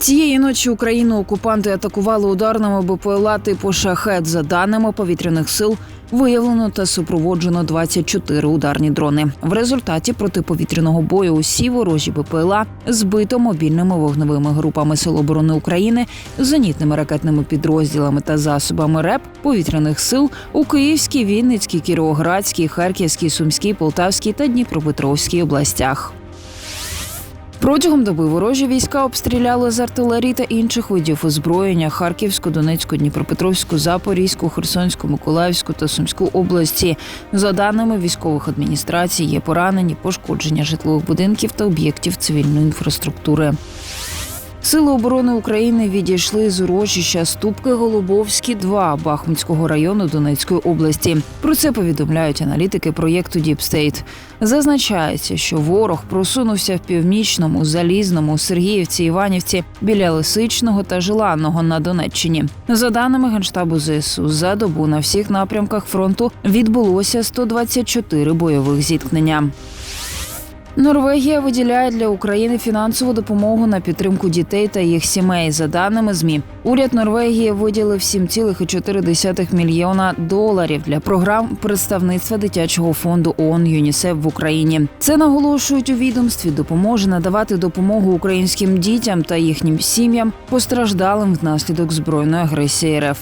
Цієї ночі Україну окупанти атакували ударними БПЛА типу шахет. За даними повітряних сил, виявлено та супроводжено 24 ударні дрони. В результаті протиповітряного бою усі ворожі БПЛА збито мобільними вогневими групами Сил оборони України, зенітними ракетними підрозділами та засобами РЕП повітряних сил у Київській, Вінницькій, Кіровоградській, Харківській, Сумській, Полтавській та Дніпропетровській областях. Протягом доби ворожі війська обстріляли з артилерії та інших видів озброєння Харківську, Донецьку, Дніпропетровську, Запорізьку, Херсонську, Миколаївську та Сумську області. За даними військових адміністрацій, є поранені, пошкодження житлових будинків та об'єктів цивільної інфраструктури. Сили оборони України відійшли з урочища Ступки Голубовські 2 Бахмутського району Донецької області. Про це повідомляють аналітики проєкту Діпстейт. Зазначається, що ворог просунувся в північному, залізному, Сергіївці, Іванівці біля Лисичного та Желанного на Донеччині. За даними генштабу ЗСУ, за добу на всіх напрямках фронту відбулося 124 бойових зіткнення. Норвегія виділяє для України фінансову допомогу на підтримку дітей та їх сімей. За даними змі, уряд Норвегії виділив 7,4 мільйона доларів для програм представництва дитячого фонду ООН ЮНІСЕФ в Україні. Це наголошують у відомстві. Допоможе надавати допомогу українським дітям та їхнім сім'ям, постраждалим внаслідок збройної агресії РФ.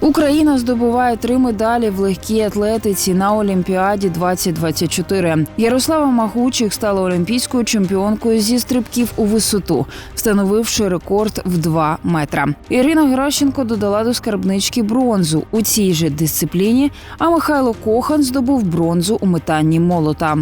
Україна здобуває три медалі в легкій атлетиці на Олімпіаді 2024. Ярослава Магучих стала олімпійською чемпіонкою зі стрибків у висоту, встановивши рекорд в 2 метра. Ірина Геращенко додала до скарбнички бронзу у цій же дисципліні. А Михайло Кохан здобув бронзу у метанні молота.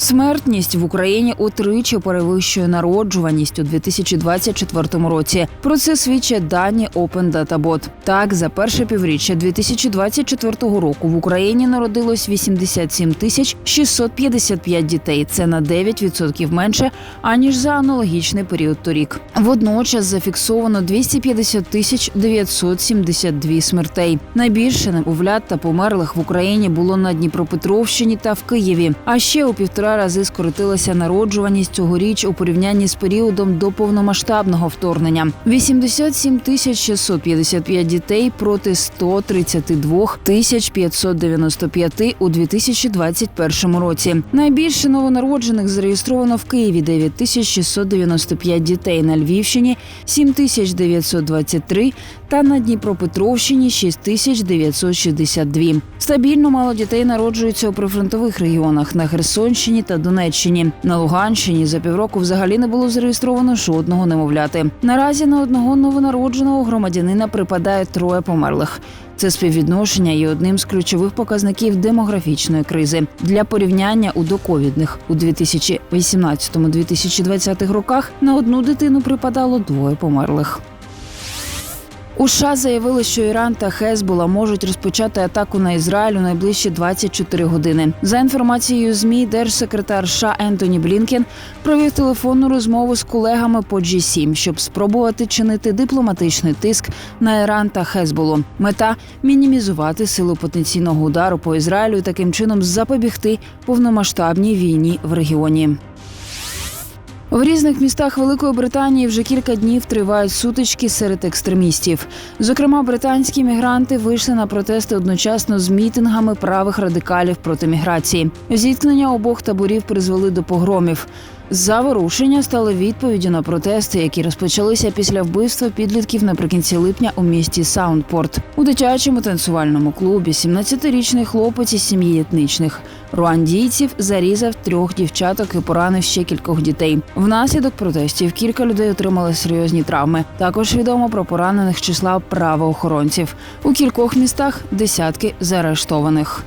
Смертність в Україні утричі перевищує народжуваність у 2024 році. Про це свідчать дані Open Data Bot. Так, за перше півріччя 2024 року в Україні народилось 87 тисяч 655 дітей. Це на 9% менше аніж за аналогічний період торік. Водночас зафіксовано 250 тисяч 972 смертей. Найбільше немовлят та померлих в Україні було на Дніпропетровщині та в Києві. А ще у півтора рази скоротилася народжуваність цьогоріч у порівнянні з періодом до повномасштабного вторгнення. 87 тисяч 655 дітей проти 132 тисяч 595 у 2021 році. Найбільше новонароджених зареєстровано в Києві 9 тисяч 695 дітей, на Львівщині 7 тисяч 923 та на Дніпропетровщині 6 тисяч 962. Стабільно мало дітей народжуються у прифронтових регіонах на Херсонщині та Донеччині. На Луганщині за півроку взагалі не було зареєстровано жодного немовляти. Наразі на одного новонародженого громадянина припадає троє померлих. Це співвідношення є одним з ключових показників демографічної кризи. Для порівняння у доковідних у 2018-2020 роках на одну дитину припадало двоє померлих. У США заявили, що Іран та Хезбула можуть розпочати атаку на Ізраїль у найближчі 24 години. За інформацією змі, держсекретар США Ентоні Блінкен провів телефонну розмову з колегами по G7, щоб спробувати чинити дипломатичний тиск на Іран та Хезбулу. Мета мінімізувати силу потенційного удару по Ізраїлю таким чином запобігти повномасштабній війні в регіоні. В різних містах Великої Британії вже кілька днів тривають сутички серед екстремістів. Зокрема, британські мігранти вийшли на протести одночасно з мітингами правих радикалів проти міграції. Зіткнення обох таборів призвели до погромів. Заворушення стали відповіддю на протести, які розпочалися після вбивства підлітків наприкінці липня у місті Саундпорт. У дитячому танцювальному клубі 17-річний хлопець із сім'ї етнічних руандійців зарізав трьох дівчаток і поранив ще кількох дітей. Внаслідок протестів кілька людей отримали серйозні травми. Також відомо про поранених числа правоохоронців. У кількох містах десятки заарештованих.